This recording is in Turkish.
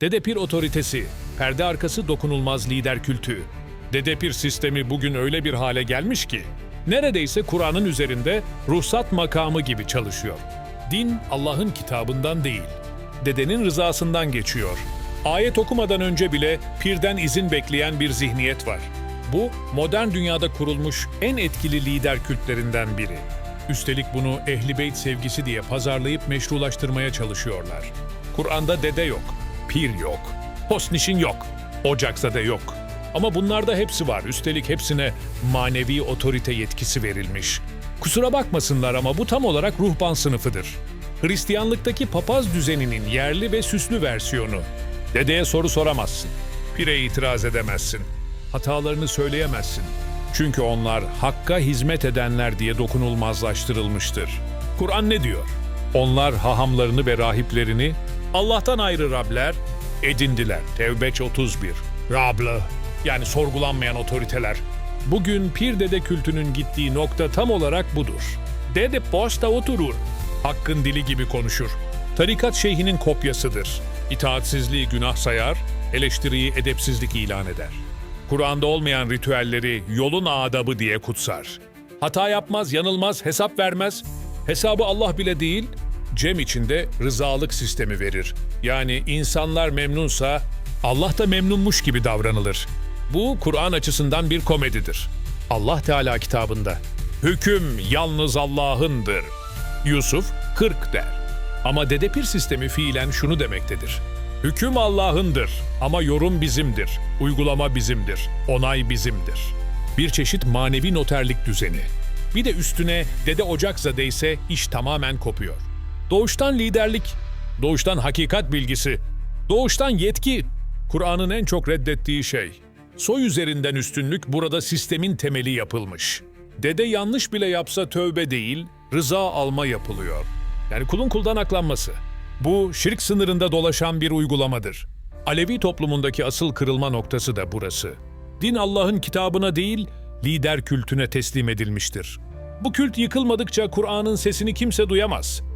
Dede Pir otoritesi, perde arkası dokunulmaz lider kültü. Dede Pir sistemi bugün öyle bir hale gelmiş ki, neredeyse Kur'an'ın üzerinde ruhsat makamı gibi çalışıyor. Din Allah'ın kitabından değil, dedenin rızasından geçiyor. Ayet okumadan önce bile pirden izin bekleyen bir zihniyet var. Bu, modern dünyada kurulmuş en etkili lider kültlerinden biri. Üstelik bunu ehli beyt sevgisi diye pazarlayıp meşrulaştırmaya çalışıyorlar. Kur'an'da dede yok, pir yok, hosnişin yok, ocaksade yok. Ama bunlarda hepsi var. Üstelik hepsine manevi otorite yetkisi verilmiş. Kusura bakmasınlar ama bu tam olarak ruhban sınıfıdır. Hristiyanlıktaki papaz düzeninin yerli ve süslü versiyonu. Dedeye soru soramazsın. Pire itiraz edemezsin. Hatalarını söyleyemezsin. Çünkü onlar hakka hizmet edenler diye dokunulmazlaştırılmıştır. Kur'an ne diyor? Onlar hahamlarını ve rahiplerini Allah'tan ayrı Rabler edindiler. Tevbeç 31. Rablı yani sorgulanmayan otoriteler. Bugün Pir Dede kültünün gittiği nokta tam olarak budur. Dede posta oturur. Hakkın dili gibi konuşur. Tarikat şeyhinin kopyasıdır. İtaatsizliği günah sayar, eleştiriyi edepsizlik ilan eder. Kur'an'da olmayan ritüelleri yolun adabı diye kutsar. Hata yapmaz, yanılmaz, hesap vermez. Hesabı Allah bile değil, Cem içinde rızalık sistemi verir. Yani insanlar memnunsa Allah da memnunmuş gibi davranılır. Bu Kur'an açısından bir komedidir. Allah Teala kitabında hüküm yalnız Allah'ındır. Yusuf 40 der. Ama Dedepir sistemi fiilen şunu demektedir. Hüküm Allah'ındır ama yorum bizimdir, uygulama bizimdir, onay bizimdir. Bir çeşit manevi noterlik düzeni. Bir de üstüne Dede Ocakzade ise iş tamamen kopuyor. Doğuştan liderlik, doğuştan hakikat bilgisi, doğuştan yetki, Kur'an'ın en çok reddettiği şey. Soy üzerinden üstünlük burada sistemin temeli yapılmış. Dede yanlış bile yapsa tövbe değil, rıza alma yapılıyor. Yani kulun kuldan aklanması. Bu şirk sınırında dolaşan bir uygulamadır. Alevi toplumundaki asıl kırılma noktası da burası. Din Allah'ın kitabına değil, lider kültüne teslim edilmiştir. Bu kült yıkılmadıkça Kur'an'ın sesini kimse duyamaz.